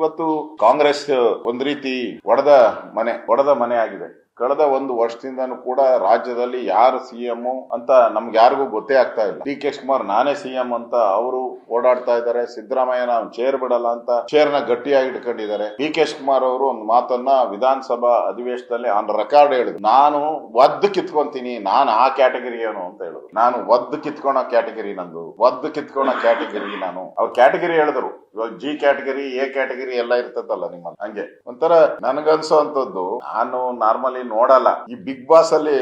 ಇವತ್ತು ಕಾಂಗ್ರೆಸ್ ಒಂದ್ ರೀತಿ ಒಡೆದ ಮನೆ ಒಡೆದ ಮನೆ ಆಗಿದೆ. ಕಳೆದ ಒಂದು ವರ್ಷದಿಂದನೂ ಕೂಡ ರಾಜ್ಯದಲ್ಲಿ ಯಾರು ಸಿಎಂ ಅಂತ ನಮ್ಗೆ ಯಾರಿಗೂ ಗೊತ್ತೇ ಆಗ್ತಾ ಇಲ್ಲ. ಡಿ. ಕೆ. ಶಿವಕುಮಾರ್ ನಾನೇ ಸಿಎಂ ಅಂತ ಅವರು ಓಡಾಡ್ತಾ ಇದ್ದಾರೆ. ಸಿದ್ದರಾಮಯ್ಯ ನಾವು ಚೇರ್ ಬಿಡಲ್ಲ ಅಂತ ಚೇರ್ನ ಗಟ್ಟಿಯಾಗಿ ಇಟ್ಕೊಂಡಿದ್ದಾರೆ. ಡಿ. ಕೆ. ಶಿವಕುಮಾರ್ ಅವರು ಒಂದು ಮಾತನ್ನ ವಿಧಾನಸಭಾ ಅಧಿವೇಶನದಲ್ಲಿ ಆನ್ ರೆಕಾರ್ಡ್ ಹೇಳಿದ್ರು. ನಾನು ಒದ್ದು ಕಿತ್ಕೊಂತೀನಿ. ನಾನು ಆ ಕ್ಯಾಟಗರಿ ಏನು ಅಂತ ಹೇಳಿದ್ರು ನಾನು ಒದ್ದು ಕಿತ್ಕೊಳೋ ಕ್ಯಾಟಗರಿ ನಂದು. ಒದ್ದು ಕಿತ್ಕೊಳೋ ಕ್ಯಾಟಗರಿ ನಾನು. ಅವ್ರ ಕ್ಯಾಟಗರಿ ಹೇಳಿದ್ರು. ಇವಾಗ ಜಿ ಕ್ಯಾಟಗರಿ ಎ ಕ್ಯಾಟಗರಿ ಎಲ್ಲ ಇರ್ತದಲ್ಲ ನಿಮ್ಮಲ್ಲಿ. ಹಂಗೆ. ಒಂಥರ ನನಗನ್ಸೋ ಅಂತದ್ದು ನಾನು ನಾರ್ಮಲಿ ನೋಡಲ್ಲ. ಈ ಬಿಗ್ ಬಾಸ್ ಅಲ್ಲಿ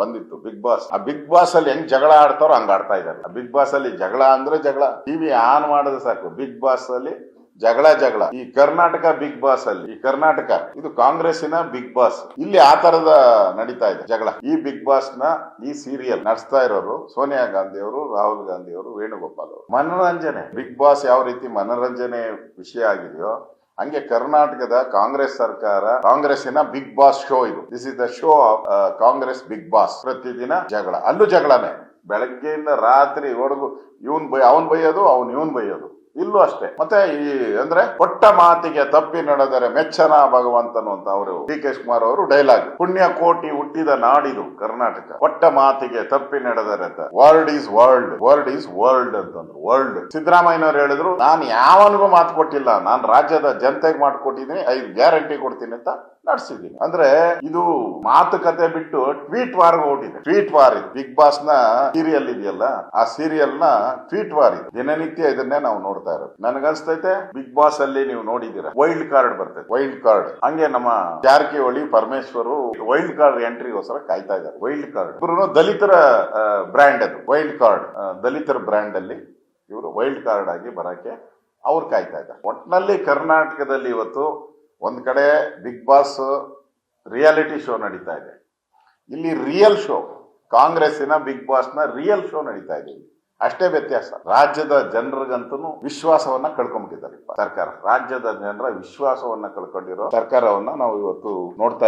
ಬಂದಿತ್ತು? ಬಿಗ್ ಬಾಸ್ ಆ ಬಿಗ್ ಬಾಸ್ ಅಲ್ಲಿ ಹೆಂಗ್ ಜಗಳ ಆಡ್ತಾರೋ ಹಂಗ ಆಡ್ತಾ ಇದ್ದಾರೆ. ಬಿಗ್ ಬಾಸ್ ಅಲ್ಲಿ ಜಗಳ ಅಂದ್ರೆ ಜಗಳ. ಟಿವಿ ಆನ್ ಮಾಡಿದ್ರೆ ಸಾಕು. ಬಿಗ್ ಬಾಸ್ ಅಲ್ಲಿ ಜಗಳ ಜಗಳ. ಈ ಕರ್ನಾಟಕ ಬಿಗ್ ಬಾಸ್ ಅಲ್ಲಿ, ಈ ಕರ್ನಾಟಕ, ಇದು ಕಾಂಗ್ರೆಸ್ಸಿನ ಬಿಗ್ ಬಾಸ್ ಇಲ್ಲಿ ಆ ತರದ ನಡೀತಾ ಇದೆ ಜಗಳ. ಈ ಬಿಗ್ ಬಾಸ್ನ ಈ ಸೀರಿಯಲ್ ನಡೆಸ್ತಾ ಇರೋರು ಸೋನಿಯಾ ಗಾಂಧಿ ಅವರು, ರಾಹುಲ್ ಗಾಂಧಿ ಅವರು, ವೇಣುಗೋಪಾಲ್ ಅವರು. ಮನೋರಂಜನೆ. ಬಿಗ್ ಬಾಸ್ ಯಾವ ರೀತಿ ಮನೋರಂಜನೆ ವಿಷಯ ಆಗಿದೆಯೋ ಹಂಗೆ ಕರ್ನಾಟಕದ ಕಾಂಗ್ರೆಸ್ ಸರ್ಕಾರ, ಕಾಂಗ್ರೆಸ್ಸಿನ ಬಿಗ್ ಬಾಸ್ ಶೋ ಇದು. This is the show of Congress big boss. ಪ್ರತಿದಿನ ಜಗಳ. ಅಲ್ಲೂ ಜಗಳನೇ. ಬೆಳಗ್ಗೆಯಿಂದ ರಾತ್ರಿ ಹೊಡಗು ಇವನ್ ಬೈ, ಅವನ್ ಬೈಯೋದು, ಅವನ್ ಇವನ್ ಬೈಯೋದು. ಇಲ್ಲೂ ಅಷ್ಟೇ. ಮತ್ತೆ ಈ ಅಂದ್ರೆ ಕೊಟ್ಟ ಮಾತಿಗೆ ತಪ್ಪಿ ನಡೆದರೆ ಮೆಚ್ಚನ ಭಗವಂತನು ಅಂತ ಅವರು ಡಿ ಕೆ ಕುಮಾರ್ ಅವರು ಡೈಲಾಗ್ ಪುಣ್ಯ ಕೋಟಿ ಹುಟ್ಟಿದ ನಾಡಿದು ಕರ್ನಾಟಕ. ಕೊಟ್ಟ ಮಾತಿಗೆ ತಪ್ಪಿ ನಡೆದರೆ ಅಂತ. World is world world is world ಅಂತಂದ್ರು. ವರ್ಲ್ಡ್ ಸಿದ್ದರಾಮಯ್ಯನವ್ರು ಹೇಳಿದ್ರು, ನಾನು ಯಾವನಿಗೂ ಮಾತು ಕೊಟ್ಟಿಲ್ಲ. ನಾನು ರಾಜ್ಯದ ಜನತೆಗೆ ಮಾತು ಕೊಟ್ಟಿದ್ದೀನಿ. ಐದು ಗ್ಯಾರಂಟಿ ಕೊಡ್ತೀನಿ ಅಂತ ನಡೆಸಿದ್ದೀನಿ. ಅಂದ್ರೆ ಇದು ಮಾತುಕತೆ ಬಿಟ್ಟು ಟ್ವೀಟ್ ವಾರ್ ಹೊಟ್ಟಿದೆ ಟ್ವೀಟ್ ವಾರ್ ಬಿಗ್ ಬಾಸ್ನ ಸೀರಿಯಲ್ ಇದೆಯಲ್ಲ, ಆ ಸೀರಿಯಲ್ನ ಟ್ವೀಟ್ ವಾರ್ ದಿನನಿತ್ಯ ಇದನ್ನೇ ನಾವು ನೋಡ್ತಾ ಇರೋದು. ನನಗನ್ಸ್ತೈತೆ ಬಿಗ್ ಬಾಸ್ ಅಲ್ಲಿ ನೀವು ನೋಡಿದೀರ ವೈಲ್ಡ್ ಕಾರ್ಡ್ ಬರ್ತೈತೆ. ವೈಲ್ಡ್ ಕಾರ್ಡ್ ಹಂಗೆ ನಮ್ಮ ಜಾರಕಿಹೊಳಿ ಪರಮೇಶ್ವರ್ ವೈಲ್ಡ್ ಕಾರ್ಡ್ ಎಂಟ್ರಿಗೋಸ್ಕರ ಕಾಯ್ತಾ ಇದ್ದಾರೆ. ವೈಲ್ಡ್ ಕಾರ್ಡ್ ಇವರು ದಲಿತರ ಬ್ರ್ಯಾಂಡ್ ಅದು. ವೈಲ್ಡ್ ಕಾರ್ಡ್ ದಲಿತರ ಬ್ರ್ಯಾಂಡ್ ಅಲ್ಲಿ ಇವರು ವೈಲ್ಡ್ ಕಾರ್ಡ್ ಆಗಿ ಬರಕ್ಕೆ ಅವ್ರು ಕಾಯ್ತಾ ಇದ್ದಾರೆ. ಒಟ್ನಲ್ಲಿ ಕರ್ನಾಟಕದಲ್ಲಿ ಇವತ್ತು ಒಂದ್ ಕಡೆ ಬಿಗ್ ಬಾಸ್ ರಿಯಾಲಿಟಿ ಶೋ ನಡೀತಾ ಇದೆ. ಇಲ್ಲಿ ರಿಯಲ್ ಶೋ ಕಾಂಗ್ರೆಸ್ಸಿನ ಬಿಗ್ ಬಾಸ್ನ ರಿಯಲ್ ಶೋ ನಡೀತಾ ಇದೆ. ಅಷ್ಟೇ ವ್ಯತ್ಯಾಸ. ರಾಜ್ಯದ ಜನರಿಗಂತೂ ವಿಶ್ವಾಸವನ್ನ ಕಳ್ಕೊಂಡ್ಬಿಟ್ಟಿದ್ದಾರೆ ಸರ್ಕಾರ. ರಾಜ್ಯದ ಜನರ ವಿಶ್ವಾಸವನ್ನ ಕಳ್ಕೊಂಡಿರೋ ಸರ್ಕಾರವನ್ನ ನಾವು ಇವತ್ತು ನೋಡ್ತಾ